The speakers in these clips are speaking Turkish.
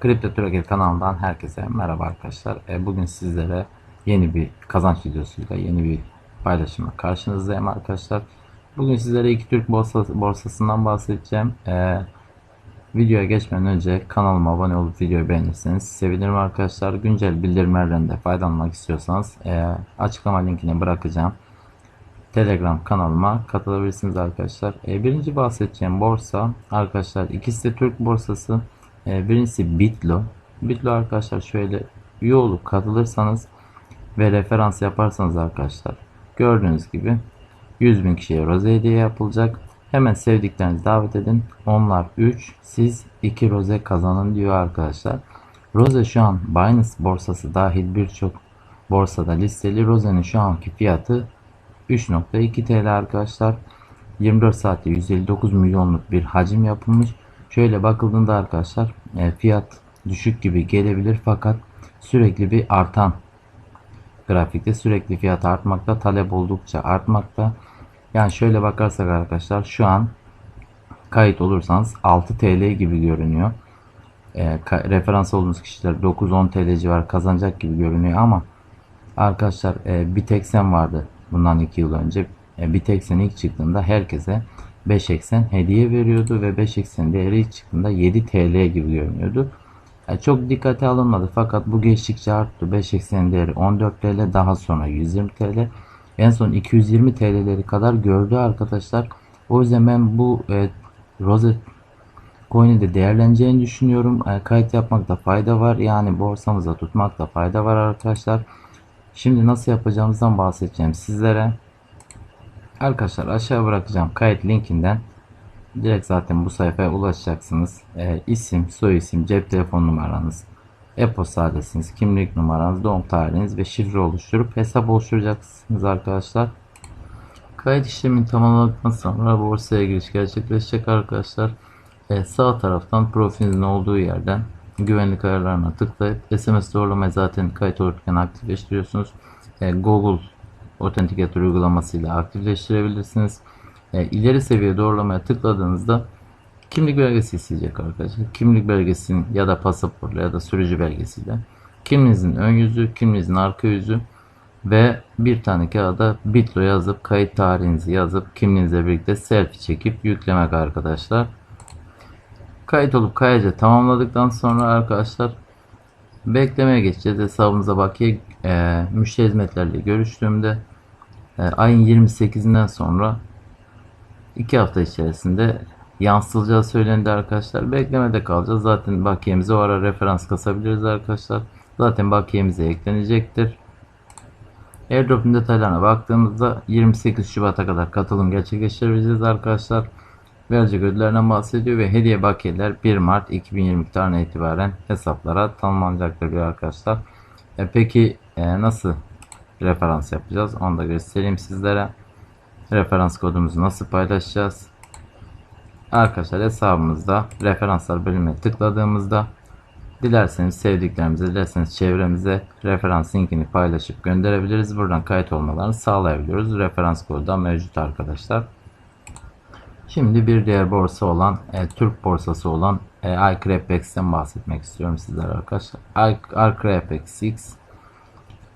Kripto Tracker kanalından herkese merhaba arkadaşlar. E, bugün sizlere yeni bir kazanç videosuyla yeni bir paylaşımla karşınızdayım arkadaşlar. Bugün sizlere iki Türk borsası, borsasından bahsedeceğim. E, videoya geçmeden önce kanalıma abone olup videoyu beğenirseniz sevinirim arkadaşlar. Güncel bildirimlerden de faydalanmak istiyorsanız e, açıklama linkini bırakacağım. Telegram kanalıma katılabilirsiniz arkadaşlar. E, birinci bahsedeceğim borsa arkadaşlar ikisi de Türk borsası. E, birincisi Bitlo. Bitlo arkadaşlar şöyle üye olup katılırsanız ve referans yaparsanız arkadaşlar gördüğünüz gibi 100 bin kişiye roze hediye yapılacak. Hemen sevdiklerinizi davet edin. Onlar 3, siz 2 roze kazanın diyor arkadaşlar. Roze şu an Binance borsası dahil birçok borsada listeli. Roze'nin şu anki fiyatı 3.2 TL arkadaşlar. 24 saatte 159 milyonluk bir hacim yapılmış. Şöyle bakıldığında arkadaşlar e, fiyat düşük gibi gelebilir fakat sürekli bir artan grafikte sürekli fiyat artmakta talep oldukça artmakta. Yani şöyle bakarsak arkadaşlar şu an kayıt olursanız 6 TL gibi görünüyor. E, referans olduğunuz kişiler 9-10 TL civarı kazanacak gibi görünüyor ama arkadaşlar e, bir tek sen vardı bundan 2 yıl önce. E, bir tek sen ilk çıktığında herkese 5 eksen hediye veriyordu ve 5 eksen değeri çıktığında 7 TL gibi görünüyordu. Yani çok dikkate alınmadı fakat bu geçtikçe arttı. 5 eksen değeri 14 TL daha sonra 120 TL en son 220 TL'leri kadar gördü arkadaşlar. O yüzden ben bu e, Rose coin'i de değerleneceğini düşünüyorum. E, kayıt yapmakta fayda var. Yani borsamıza tutmakta fayda var arkadaşlar. Şimdi nasıl yapacağımızdan bahsedeceğim sizlere. Arkadaşlar aşağı bırakacağım kayıt linkinden. Direkt zaten bu sayfaya ulaşacaksınız. E, isim, soy isim, cep telefon numaranız, e-posta adresiniz, kimlik numaranız, doğum tarihiniz ve şifre oluşturup hesap oluşturacaksınız arkadaşlar. Kayıt işlemini tamamladıktan sonra borsaya giriş gerçekleşecek arkadaşlar. E, sağ taraftan profilinizin olduğu yerden güvenlik ayarlarına tıklayıp SMS doğrulamayı zaten kayıt olurken aktifleştiriyorsunuz. E, Google Authenticator uygulamasıyla aktifleştirebilirsiniz. E, ileri seviye doğrulamaya tıkladığınızda kimlik belgesi isteyecek arkadaşlar. Kimlik belgesinin ya da pasaportla ya da sürücü belgesiyle kimliğinizin ön yüzü, kimliğinizin arka yüzü ve bir tane kağıda bitlo yazıp kayıt tarihinizi yazıp kimliğinizle birlikte selfie çekip yüklemek arkadaşlar. Kayıt olup kayaca tamamladıktan sonra arkadaşlar beklemeye geçeceğiz. Hesabımıza bakiye e, müşteri hizmetlerle görüştüğümde e, ayın 28'inden sonra 2 hafta içerisinde yansıtılacağı söylendi arkadaşlar. Beklemede kalacağız. Zaten bakiyemize o ara referans kasabiliriz arkadaşlar. Zaten bakiyemize eklenecektir. Airdrop'un detaylarına baktığımızda 28 Şubat'a kadar katılım gerçekleştirebileceğiz arkadaşlar. Verecek ödüllerden bahsediyor ve hediye bakiyeler 1 Mart 2020 tarihine itibaren hesaplara tanımlanacaktır arkadaşlar. E peki e, nasıl referans yapacağız? Onu da göstereyim sizlere. Referans kodumuzu nasıl paylaşacağız? Arkadaşlar hesabımızda referanslar bölümüne tıkladığımızda dilerseniz sevdiklerimize, dilerseniz çevremize referans linkini paylaşıp gönderebiliriz. Buradan kayıt olmalarını sağlayabiliyoruz. Referans kodu da mevcut arkadaşlar. Şimdi bir diğer borsa olan e, Türk borsası olan e, iCrepex'ten bahsetmek istiyorum sizlere arkadaşlar. iCrepexX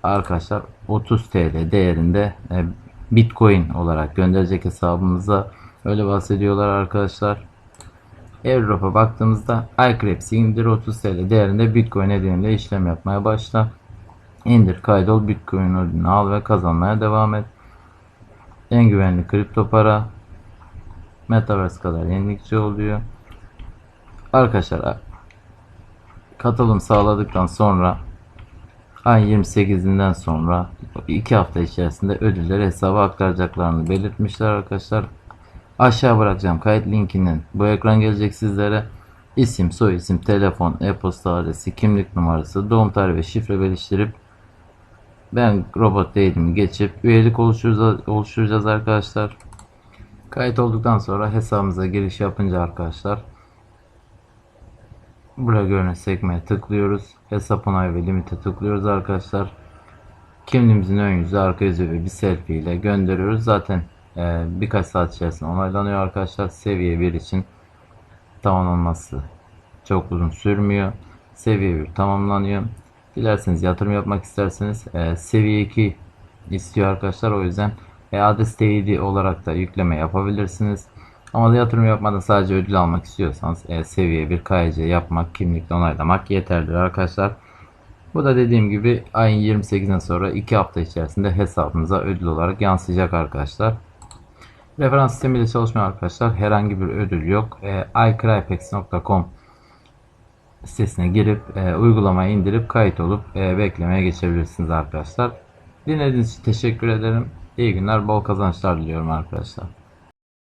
arkadaşlar 30 TL değerinde e, Bitcoin olarak gönderecek hesabımıza öyle bahsediyorlar arkadaşlar. Airdrop'a baktığımızda iCreps'i indir 30 TL değerinde Bitcoin nedeniyle işlem yapmaya başla. İndir kaydol Bitcoin ödülünü al ve kazanmaya devam et. En güvenli kripto para Metaverse kadar yenilikçi oluyor. Arkadaşlar katılım sağladıktan sonra ay 28'inden sonra 2 hafta içerisinde ödülleri hesaba aktaracaklarını belirtmişler arkadaşlar. Aşağı bırakacağım kayıt linkinin bu ekran gelecek sizlere. İsim, soy isim, telefon, e-posta adresi, kimlik numarası, doğum tarihi ve şifre geliştirip ben robot değilimi geçip üyelik oluşturacağız arkadaşlar. Kayıt olduktan sonra hesabımıza giriş yapınca arkadaşlar buraya görünen sekmeye tıklıyoruz. Hesap onay ve limite tıklıyoruz arkadaşlar. Kimliğimizin ön yüzü, arka yüzü ve bir selfie ile gönderiyoruz. Zaten e, birkaç saat içerisinde onaylanıyor arkadaşlar. Seviye 1 için tamamlanması çok uzun sürmüyor. seviye 1 tamamlanıyor. Dilerseniz yatırım yapmak isterseniz e, seviye 2 istiyor arkadaşlar. O yüzden e, adres teyidi olarak da yükleme yapabilirsiniz. Ama yatırım yapmadan sadece ödül almak istiyorsanız e, seviye 1 KYC yapmak, kimlikle onaylamak yeterlidir arkadaşlar. Bu da dediğim gibi ayın 28'inden sonra 2 hafta içerisinde hesabınıza ödül olarak yansıyacak arkadaşlar. Referans sistemiyle çalışmayan arkadaşlar herhangi bir ödül yok. E, iCrypex.com sitesine girip e, uygulamayı indirip kayıt olup e, beklemeye geçebilirsiniz arkadaşlar. Dinlediğiniz için teşekkür ederim. İyi günler, bol kazançlar diliyorum arkadaşlar.